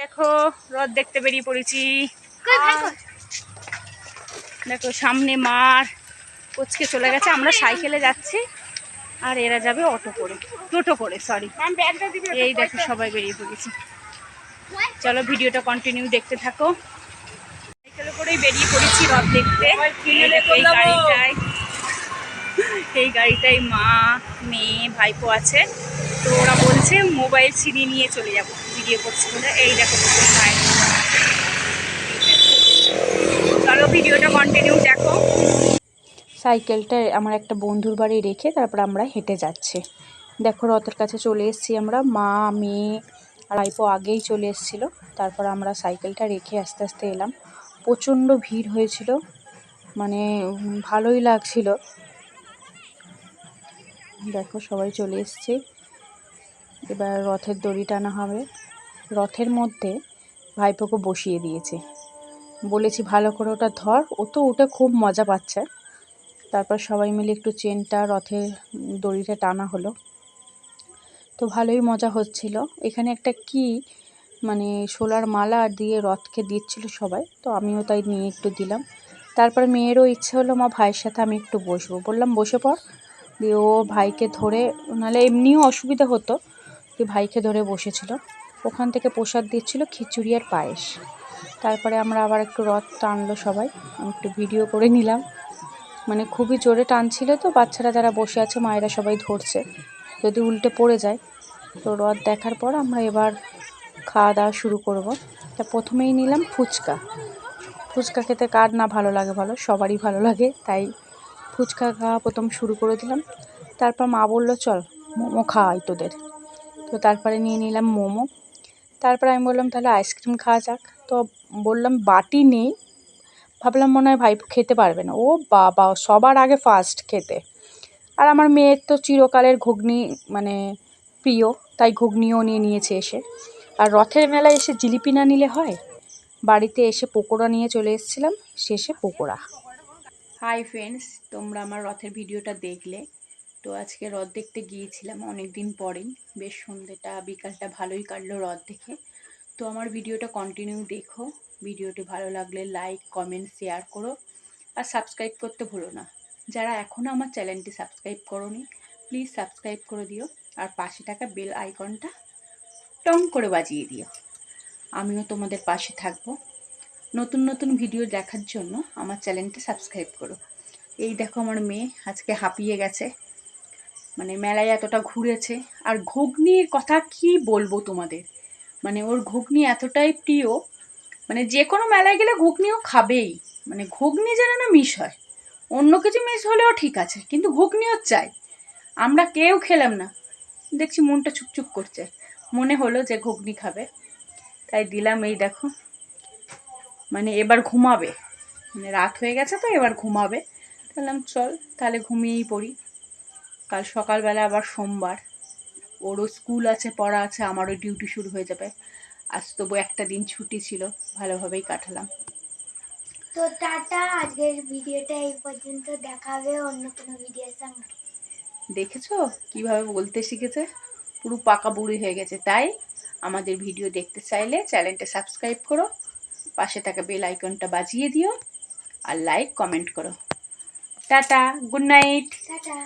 দেখো রথ দেখতে বেরিয়ে পড়েছি। দেখো সামনে মার কোচকে চলে গেছে। আমরা সাইকেলে যাচ্ছি আর এরা যাবে অটো করে। টোটো করে সরি এই দেখো সবাই বেরিয়ে পড়েছি। চলো ভিডিওটা কন্টিনিউ দেখতে থাকো। সাইকেলে করেই বেরিয়ে পড়েছি রথ দেখতে। এই গাড়িটায়। এই গাড়িটায় মা মেয়ে ভাইপো আছে। তো ওরা বলছে মোবাইল ছিনিয়ে নিয়ে চলে যাব। ভিডিও করছি বলে এই দেখো চলো ভিডিওটা কন্টিনিউ দেখো। সাইকেলটা আমার একটা বন্ধুর বাড়ি রেখে তারপর আমরা হেঁটে যাচ্ছি। দেখো রথের কাছে চলে এসেছি আমরা। মা মেয়ে আর ভাইপো আগেই চলে এসেছিল। তারপর আমরা সাইকেলটা রেখে আস্তে আস্তে এলাম। প্রচণ্ড ভিড় হয়েছিল। মানে ভালোই লাগছিল। দেখো সবাই চলে এসছে। এবার রথের দড়ি টানা হবে। রথের মধ্যে ভাইপোকে বসিয়ে দিয়েছে। বলেছি, ভালো করে ওটা ধর, ও তো ওটা খুব মজা পাচ্ছে। তারপর সবাই মিলে একটু চেনটা রথের দড়িটা টানা হলো। তো ভালোই মজা হচ্ছিল। এখানে একটা কি মানে শোলার মালা দিয়ে রথকে দিচ্ছিল সবাই, তো আমিও তাই নিয়ে একটু দিলাম। তারপর মেয়েরও ইচ্ছে হলো, মা, ভাইয়ের সাথে আমি একটু বসবো। বললাম, বসে পড়। দিয়ে ও ভাইকে ধরে, নাহলে এমনিও অসুবিধা হতো দিয়ে ভাইকে ধরে বসেছিল। ওখান থেকে প্রসাদ দিচ্ছিল খিচুড়ি আর পায়েস। তারপরে আমরা আবার একটু রথ টানলো সবাই। আমি একটু ভিডিও করে নিলাম। মানে খুবই জোরে টানছিল তো, বাচ্চারা যারা বসে আছে মায়েরা সবাই ধরছে, যদি উল্টে পড়ে যায়। তো রথ দেখার পর আমরা এবার খাওয়া দাওয়া শুরু করব। তা প্রথমেই নিলাম ফুচকা। ফুচকা খেতে কার না ভালো লাগে ভালো সবারই ভালো লাগে, তাই ফুচকা খাওয়া প্রথম শুরু করে দিলাম। তারপর মা বলল, চল, মোমো খাওয়াই তোদের। তো তারপরে নিয়ে নিলাম মোমো। তারপরে আমি বললাম, তাহলে আইসক্রিম খাওয়া যাক। তো বললাম, বাটি নেই। ভাবলাম, মনে হয় ভাই খেতে পারবে না। ও বাবা, সবার আগে ফার্স্ট খেতে। আর আমার মেয়ের তো চিরকালের ঘুগনি মানে প্রিয়, তাই ঘুগনিও নিয়ে নিয়েছে এসে। আর রথের মেলায় এসে জিলিপি না নিলে হয়? বাড়িতে এসে পকোড়া নিয়ে চলে এসেছিলাম, শেষে পকোড়া। হাই ফ্রেন্ডস তোমরা আমার রথের ভিডিওটা দেখলে। তো আজকে রথ দেখতে গিয়েছিলাম অনেক দিন পরেই। বেশ সন্ধ্যেটা বিকালটা ভালোই কাটলো রথ দেখে। তো আমার ভিডিওটা কন্টিনিউ দেখো। ভিডিওটি ভালো লাগলে লাইক কমেন্ট শেয়ার করো। আর সাবস্ক্রাইব করতে ভুলো না। যারা এখনও আমার চ্যানেলটি সাবস্ক্রাইব করোনি প্লিজ সাবস্ক্রাইব করে দিও। আর পাশে থাকা বেল আইকনটা টং করে বাজিয়ে দিও। আমিও তোমাদের পাশে থাকব। নতুন নতুন ভিডিও দেখার জন্য আমার চ্যানেলটা সাবস্ক্রাইব করো। এই দেখো আমার মেয়ে, আজকে হাঁপিয়ে গেছে। মানে মেলায় এতটা ঘুরেছে। আর ঘুগনির কথা কি বলব তোমাদের? মানে ওর ঘুগনি এতটাই প্রিয় মানে যে কোনো মেলায় গেলে ঘুগনিও খাবেই। মানে ঘুগনি যেন না মিস হয়। অন্য কিছু মিস হলেও ঠিক আছে, কিন্তু ঘুগনিও চাই। আমরা কেউ খেলাম না। দেখছি মনটা চুপচুপ করছে। মনে হলো যে ঘুগনি খাবে। তাই দিলাম এই দেখো। মানে এবার ঘুমাবে। মানে রাত হয়ে গেছে তো, এবার ঘুমাবে। বললাম, চল, তাহলে ঘুমিয়েই পড়ি। কাল সকালবেলা আবার সোমবার। ওরও স্কুল আছে পড়া আছে আমারও ডিউটি শুরু হয়ে যাবে। আজ তবু একটা দিন ছুটি ছিল ভালোভাবেই কাটালাম। তো টাটা আজকের ভিডিওটা এই পর্যন্ত দেখাবে অন্য কোনো ভিডিওর সঙ্গে। দেখেছ? কীভাবে বলতে শিখেছে? পুরো পাকা বুড়ি হয়ে গেছে। তাই আমাদের ভিডিও দেখতে চাইলে চ্যানেলটা সাবস্ক্রাইব করো পাশে থাকা বেল আইকনটা বাজিয়ে দিও আর লাইক কমেন্ট করো। Tata good night tata.